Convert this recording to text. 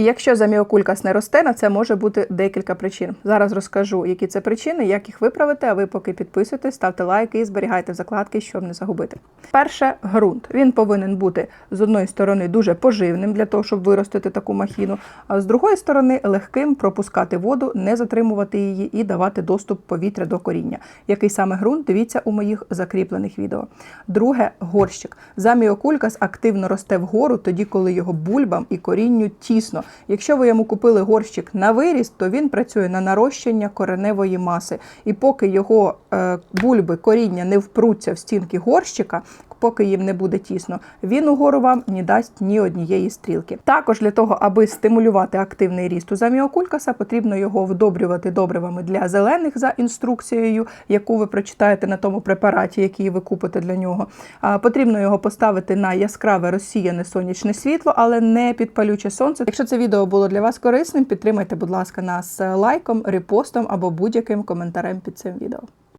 І якщо заміокулькас не росте, на це може бути декілька причин. Зараз розкажу, які це причини, як їх виправити. А ви поки підписуйтесь, ставте лайки і зберігайте закладки, щоб не загубити. Перше ґрунт. Він повинен бути з одної сторони дуже поживним для того, щоб виростити таку махіну, а з другої сторони легким пропускати воду, не затримувати її і давати доступ повітря до коріння. Який саме ґрунт, дивіться у моїх закріплених відео. Друге горщик. Заміокулькас активно росте вгору, тоді коли його бульбам і корінню тісно. Якщо ви йому купили горщик на виріст, то він працює на нарощення кореневої маси. І поки його е, бульби коріння не впруться в стінки горщика, поки їм не буде тісно, він угору вам не дасть ні однієї стрілки. Також для того, аби стимулювати активний ріст у заміокулькаса, потрібно його вдобрювати добривами для зелених за інструкцією, яку ви прочитаєте на тому препараті, який ви купите для нього. Потрібно його поставити на яскраве розсіяне сонячне світло, але не під палюче сонце. Якщо це відео було для вас корисним, підтримайте, будь ласка, нас лайком, репостом або будь-яким коментарем під цим відео.